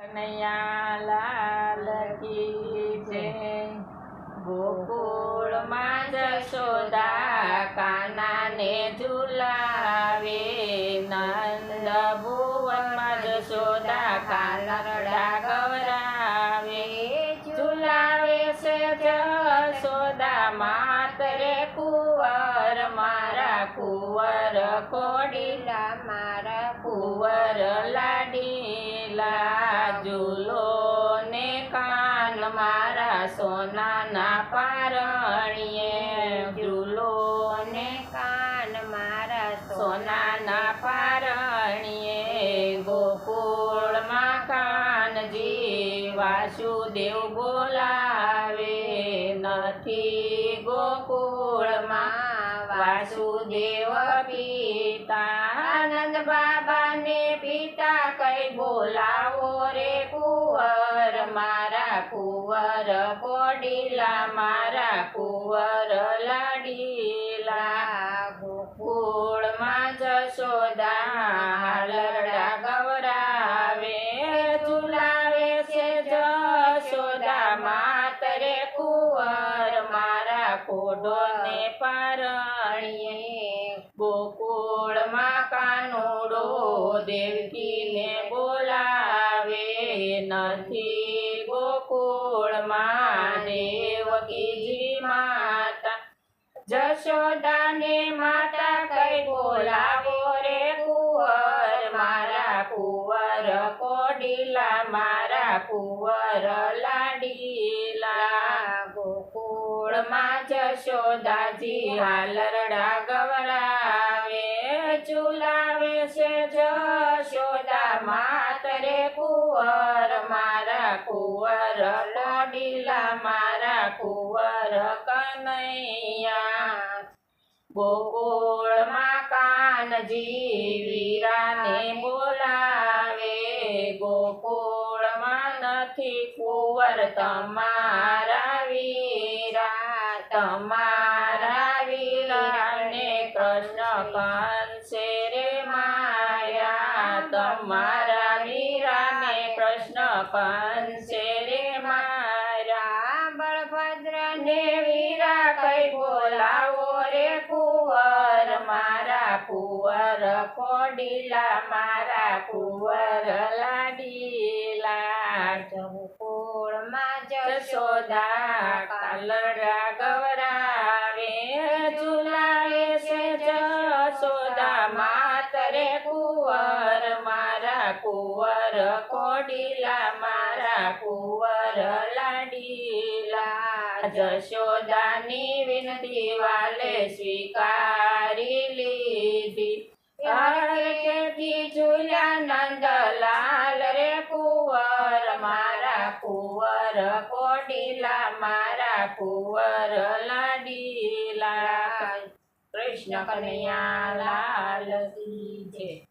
કનૈયા લાલ કી જય ગોકુળમાં જશોદા કાનાને ઝુલાવે નંદ ભુવનમાં જશોદા કાનરડા ગવરાવે. ઝુલાવે છે જશોદા માતરે કુંવર, મારા કુંવર કોડીલા મારા કુંવર લાડીલા ઝૂલો ને કાન મારા સોનાના પારણીએ. ઝૂલો ને કાન મારા સોનાના પારણીએ. ગોકુળમાં કાનજી વાસુદેવ બોલાવે. નથી ગોકુળમાં વાસુદેવ પિતા. આનંદ બાબાને પિતા કઈ બોલાવો રે કુંવર? મારા કુંવર કોડીલા, મારા કુંવર લાડીલા. ગોકુળમાં જશોદા લરડા ગવરાવે, ઝુલાવે છે જશોદા માતરે કુંવર, મારા કોડોને પારણીએ. કાનુડો દેવકીને બોલાવે નથી ગોકુળમાં દેવકીજી માતા. જશોદાને માતા કઈ બોલાવો રે કુંવર? મારા કુંવર કોડીલા, મારા કુંવર લાડીલા. ગોકુળમાં જશોદાજી હાલરડા ગવરાવે ચુલાવે છે જશોદા માતરે કુંવર, મારા કુંવર લોડીલા, મારા કુંવર કનૈયા. ગોકુળમાં કાનજી વીરાને બોલાવે, ગોકુળમાં નથી કુંવર, તમારા વીરા, તમારા વીરાને કૃષ્ણ કૃષ્ણ કંસે રે માયા બળભદ્રને વીરા કઈ બોલાવો રે કુંવર? મારા કુંવર કોડીલા મારા કુંવર લાડીલા. જમકુળમાં જશોદા કાલડા ગવરાવે ઝુલાવે છે જશોદા. માતરે કુંવર મારા કુંવર કોડીલા, મારા કુંવર લાડીલા. જશોદાની વિનતી વાલે સ્વીકારી લીધી. ઝૂલ્યા નંદલાલ રે કુંવર, મારા કુંવર કોડીલા, મારા કુંવર લાડીલા. કૃષ્ણ કનૈયા લાલ કી